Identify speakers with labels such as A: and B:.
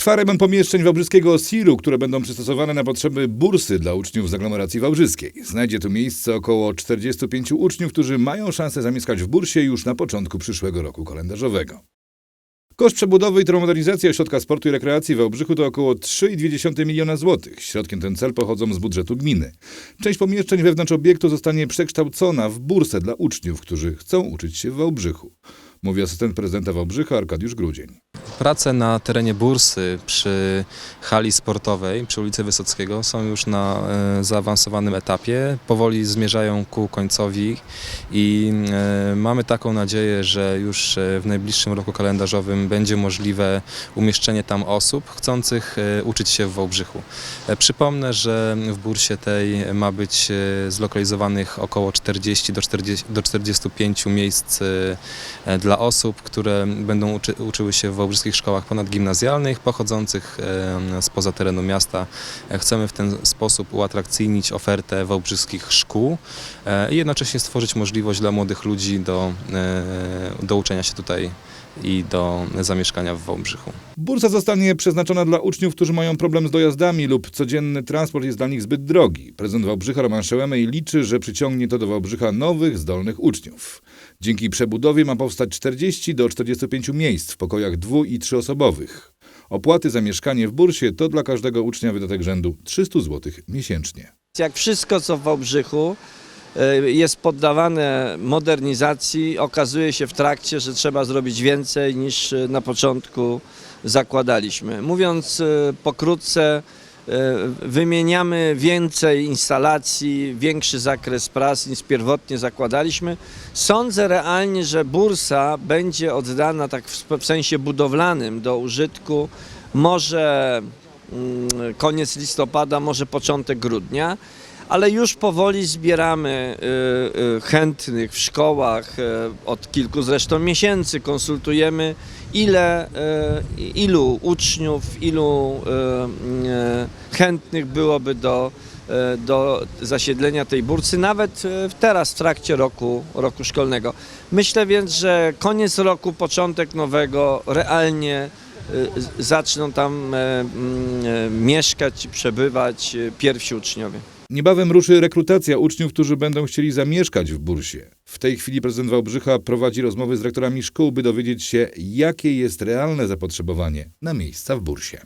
A: Trwa remont pomieszczeń wałbrzyskiego OSIR-u, które będą przystosowane na potrzeby bursy dla uczniów z aglomeracji wałbrzyskiej. Znajdzie tu miejsce około 45 uczniów, którzy mają szansę zamieszkać w bursie już na początku przyszłego roku kalendarzowego. Koszt przebudowy i termomodernizacji ośrodka sportu i rekreacji w Wałbrzychu to około 3,2 miliona złotych. Środkiem ten cel pochodzą z budżetu gminy. Część pomieszczeń wewnątrz obiektu zostanie przekształcona w bursę dla uczniów, którzy chcą uczyć się w Wałbrzychu. Mówi asystent prezydenta Wałbrzycha Arkadiusz Grudzień.
B: Prace na terenie bursy przy hali sportowej przy ulicy Wysockiego są już na e, zaawansowanym etapie. Powoli zmierzają ku końcowi i e, mamy taką nadzieję, że już e, w najbliższym roku kalendarzowym będzie możliwe umieszczenie tam osób chcących uczyć się w Wałbrzychu. Przypomnę, że w bursie tej ma być zlokalizowanych około 40 do, 40 do 45 miejsc dla osób, które będą uczy, uczyły się w wałbrzyskich szkołach ponadgimnazjalnych pochodzących spoza terenu miasta. Chcemy w ten sposób uatrakcyjnić ofertę wałbrzyskich szkół e, i jednocześnie stworzyć możliwość dla młodych ludzi do, e, do uczenia się tutaj i do zamieszkania w Wałbrzychu.
A: Bursa zostanie przeznaczona dla uczniów, którzy mają problem z dojazdami lub codzienny transport jest dla nich zbyt drogi. Prezydent Wałbrzycha Roman Szełemej liczy, że przyciągnie to do Wałbrzycha nowych, zdolnych uczniów. Dzięki przebudowie ma powstać 40 do 45 miejsc w pokojach dwu- i trzyosobowych. Opłaty za mieszkanie w bursie to dla każdego ucznia wydatek rzędu 300 zł miesięcznie.
C: Jak wszystko, co w Wałbrzychu e, jest poddawane modernizacji, okazuje się w trakcie, że trzeba zrobić więcej niż e, na początku zakładaliśmy. Mówiąc e, pokrótce, wymieniamy więcej instalacji, większy zakres prac niż pierwotnie zakładaliśmy. Sądzę realnie, że bursa będzie oddana tak w sensie budowlanym do użytku może mm, koniec listopada, może początek grudnia, ale już powoli zbieramy y, y, chętnych w szkołach, y, od kilku zresztą miesięcy konsultujemy, ile, ilu uczniów, ilu chętnych byłoby do, do zasiedlenia tej bursy, nawet teraz w trakcie roku, roku szkolnego. Myślę więc, że koniec roku, początek nowego realnie zaczną tam mieszkać przebywać pierwsi uczniowie.
A: Niebawem ruszy rekrutacja uczniów, którzy będą chcieli zamieszkać w bursie. W tej chwili prezydent Wałbrzycha prowadzi rozmowy z rektorami szkół, by dowiedzieć się, jakie jest realne zapotrzebowanie na miejsca w bursie.